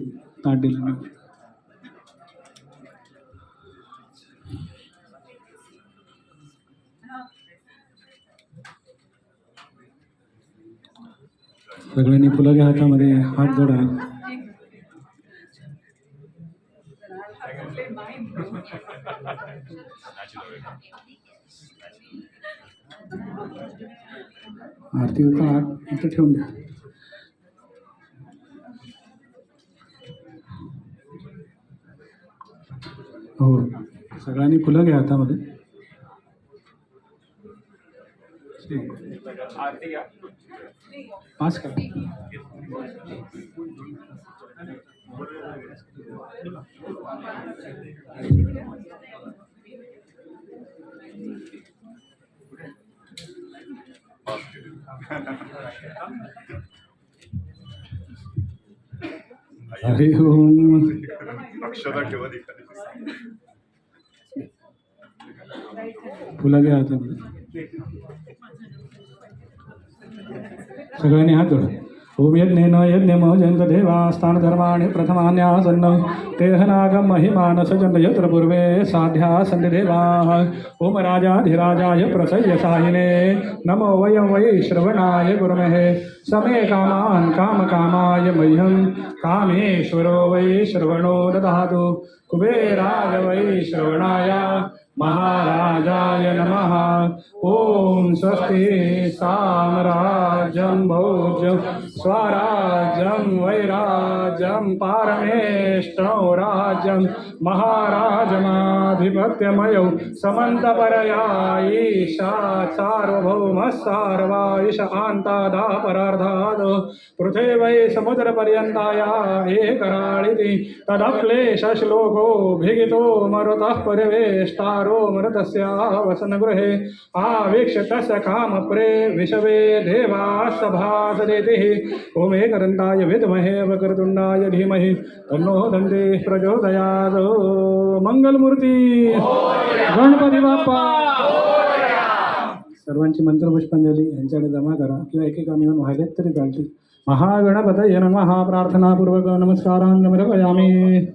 मी सगळ्यांनी फुलं घ्या हातामध्ये हात जोडा आरतीचा हात इथं ठेवून द्या हो सगळ्यांनी फुलं घ्या हातामध्ये. पाच का हरि ओम अक्षता ठेवा एखादी फुलं घ्या हातामध्ये सगळ्यांनी हात जोडा। ओम यज्ञेन यज्ञम जयंत देवा स्थान धर्माणि प्रथमान्यासन्न। तेहनागम महिमानस यत्र पूर्वे साध्या सन्ति ओम राजाधिराजाय प्रसय्य साहिने नमो वयं वै श्रवणाय गुरुमहे। समे कामान् कामकामाय मह्यं। कामेश्वरो वै श्रवणो ददातु। कुबेराय वै श्रवणाय। महाराजाय नमः। ॐ स्वस्ति साम्राज्यं भोज्यं, स्वराज्यं वैराज्यं पारमेष्टौ राज्यं, महाराजमाधिपत्यमयौ समन्तपरया ईशा सार्वभौमः, सार्वायुष, आन्तादापरार्धात् पृथिवै समुद्रपर्यन्ताया एकराळिति तदक्लेशश्लोको भिगितो मरुतः परिवेष्टारो मरुतस्यावसनगृहे आवीक्ष्य तस्य कामप्रे विषवे देवा सभासदेतिः विद्महे वक्रतुण्डाय धीमहि। तन्नो दन्ते प्रचोदयात्। मंगलमूर्ती। गणपती बाप्पा। सर्वांची मंत्रपुष्पांजली यांच्याकडे जमा करा. किंवा एकेकाने येऊन व्हायलेत तरी चालतील. महागणपतये नमः. प्रार्थनापूर्वक नमस्कारान् नमस्कारामि